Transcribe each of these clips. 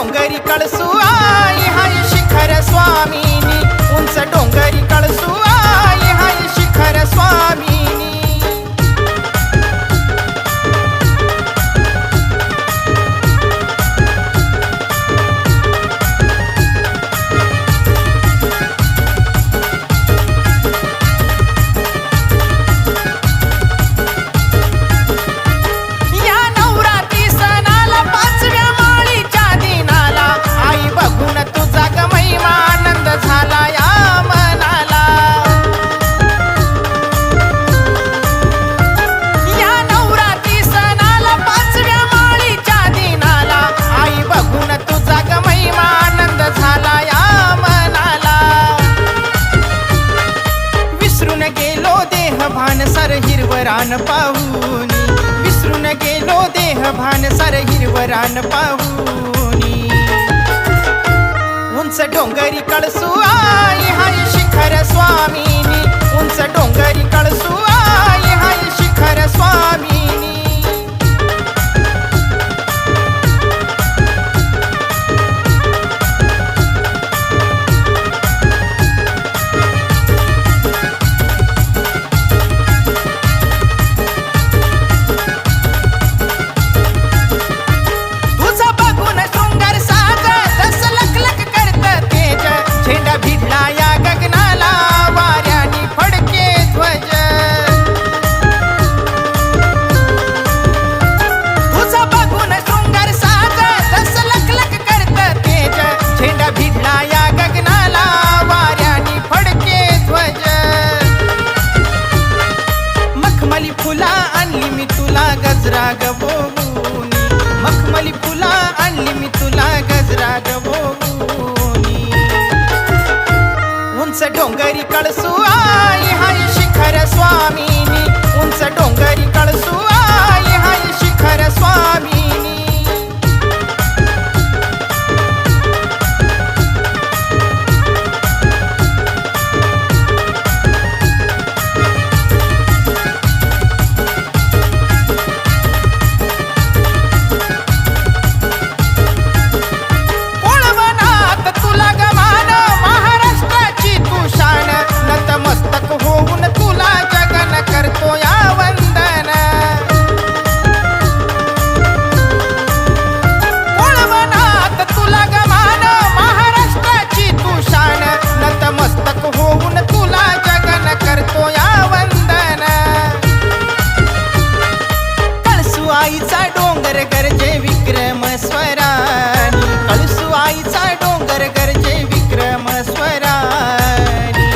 ഒങ്കാരിക്ക് भान पाहून. विसरून गेलो देह भान सर हिरवरान पाहून. उंच डोंगरी कळसू आई हाय शिखर मखमली फुला आणली मी तुला गजरा गबोनी मखमली फुला आणली मी तुला गजरा गबोनी उंच डोंगरी कळसू डोंगर गरजे विक्रम स्वरानी कळसू आईचा डोंगर गरजे विक्रम स्वरानी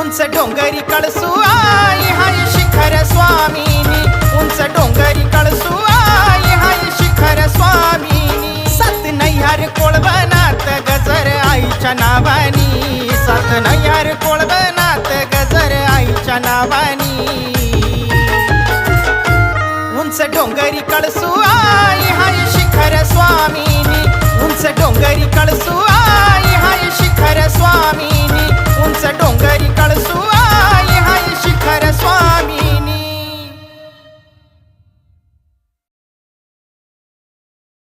उंच डोंगरी कळसू आई हाय शिखर स्वामीनी. उंच डोंगरी कळसू डोंगरी कळस